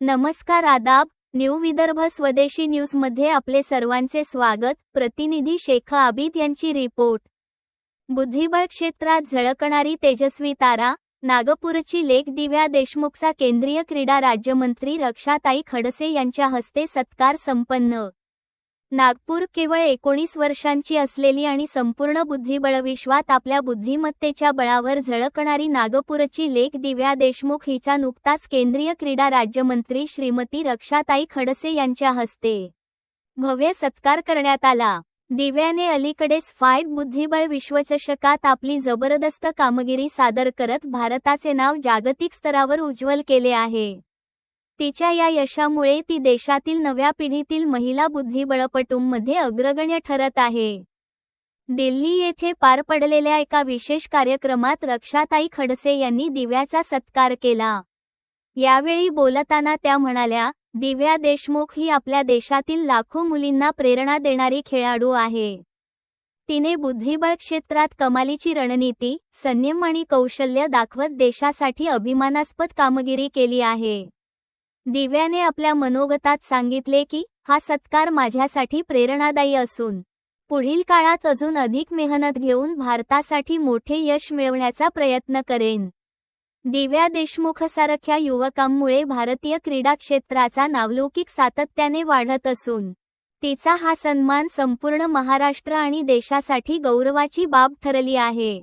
नमस्कार आदाब न्यू विदर्भ स्वदेशी न्यूजमध्ये आपले सर्वांचे स्वागत. प्रतिनिधी शेख आबिद यांची रिपोर्ट. बुद्धिबळ क्षेत्रात झळकणारी तेजस्वी तारा नागपूरची लेख दिव्या देशमुखचा केंद्रीय क्रीडा राज्यमंत्री रक्षाताई खडसे यांच्या हस्ते सत्कार संपन्न. नागपूर केवळ एकोणीस वर्षांची असलेली आणि संपूर्ण बुद्धिबळ विश्वात आपल्या बुद्धिमत्तेच्या बळावर झळकणारी नागपूरची लेख दिव्या देशमुख हिचा नुकताच केंद्रीय क्रीडा राज्यमंत्री श्रीमती रक्षाताई खडसे यांच्या हस्ते. भव्य सत्कार करण्यात आला. दिव्याने अलीकडेच फाईट बुद्धिबळ विश्वचषकात आपली जबरदस्त कामगिरी सादर करत भारताचे नाव जागतिक स्तरावर उज्ज्वल केले आहे. तिच्या या यशामुळे ती देशातील नव्या पिढीतील महिला बुद्धिबळपटूंमध्ये अग्रगण्य ठरत आहे. दिल्ली येथे पार पडलेल्या एका विशेष कार्यक्रमात रक्षाताई खडसे यांनी दिव्याचा सत्कार केला. यावेळी बोलताना त्या म्हणाल्या दिव्या देशमुख ही आपल्या देशातील लाखो मुलींना प्रेरणा देणारी खेळाडू आहे. तिने बुद्धिबळ क्षेत्रात कमालीची रणनीती संयम आणि कौशल्य दाखवत देशासाठी अभिमानास्पद कामगिरी केली आहे. दिव्याने आपल्या मनोगतात सांगितले की हा सत्कार माझ्यासाठी प्रेरणादायी असून पुढील काळात अजून अधिक मेहनत घेऊन भारतासाठी मोठे यश मिळवण्याचा प्रयत्न करेन. दिव्या देशमुखसारख्या युवकांमुळे भारतीय क्रीडा क्षेत्राचा नावलौकिक सातत्याने वाढत असून तिचा हा सन्मान संपूर्ण महाराष्ट्र आणि देशासाठी गौरवाची बाब ठरली आहे.